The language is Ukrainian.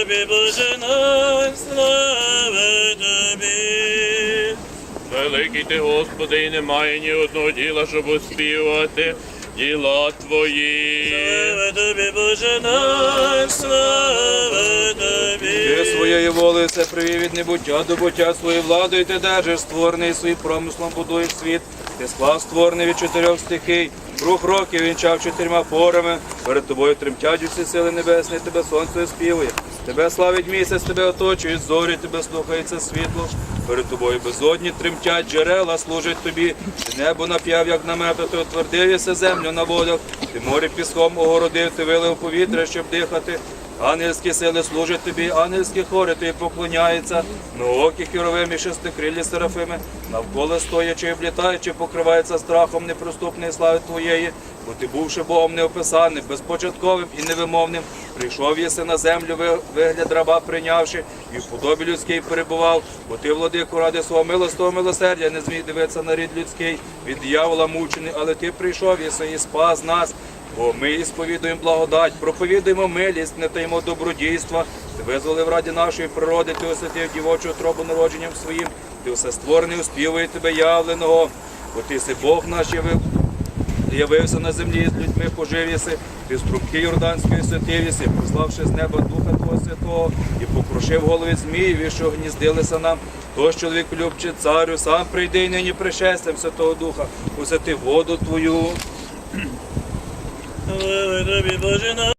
тобі, Боже наш, слава тобі. Великий ти, Господи, і немає ні одного діла, щоб оспівати діла Твої. Слава тобі, Боже наш, слава тобі. Ти своєю волею все привів від небуття до буття своєю владою ти держиш, створений своїм промислом будуєш світ. Ти склав створений від чотирьох стихій, круг років вінчав чотирма порами. Перед тобою тремтять усі сили небесні, тебе сонце співує. Тебе славить місяць, тебе оточують зорі, тебе слухається світло. Перед тобою безодні тремтять, джерела служать тобі. Ти небо нап'яв, як намета, ти утвердився землю на водах. Ти море піском огородив, ти вилив повітря, щоб дихати. Ангельські сили служать тобі, ангельські хори тобі поклоняються, ноокі хіровим і шестикрилі серафими, навколо стоячи, облітаючи, покривається страхом непроступної слави Твоєї, бо ти, бувши Богом неописаним, безпочатковим і невимовним, прийшов єси на землю, вигляд раба прийнявши, і в подобі людській перебував, бо ти, владику, ради свого милостого милосердя, не зміг дивитися на рід людський, від диявола мучений, але ти прийшов, єси і спас нас. Бо ми і сповідуємо благодать, проповідуємо милість, не таїмо добродійства. Ти визволив раді нашої природи, ти освятив дівочу тробу народженням своїм, ти все створений, успівує тебе явленого, бо ти си Бог наш явив, явився на землі з людьми, пожив і струмки Йорданської святив єси, прославши з неба Духа Твого Святого, і покрушив голови зміїв, що гніздилися нам. Тож чоловік любче царю, сам прийди нині пришестям Святого Духа, усяти воду Твою, Боже.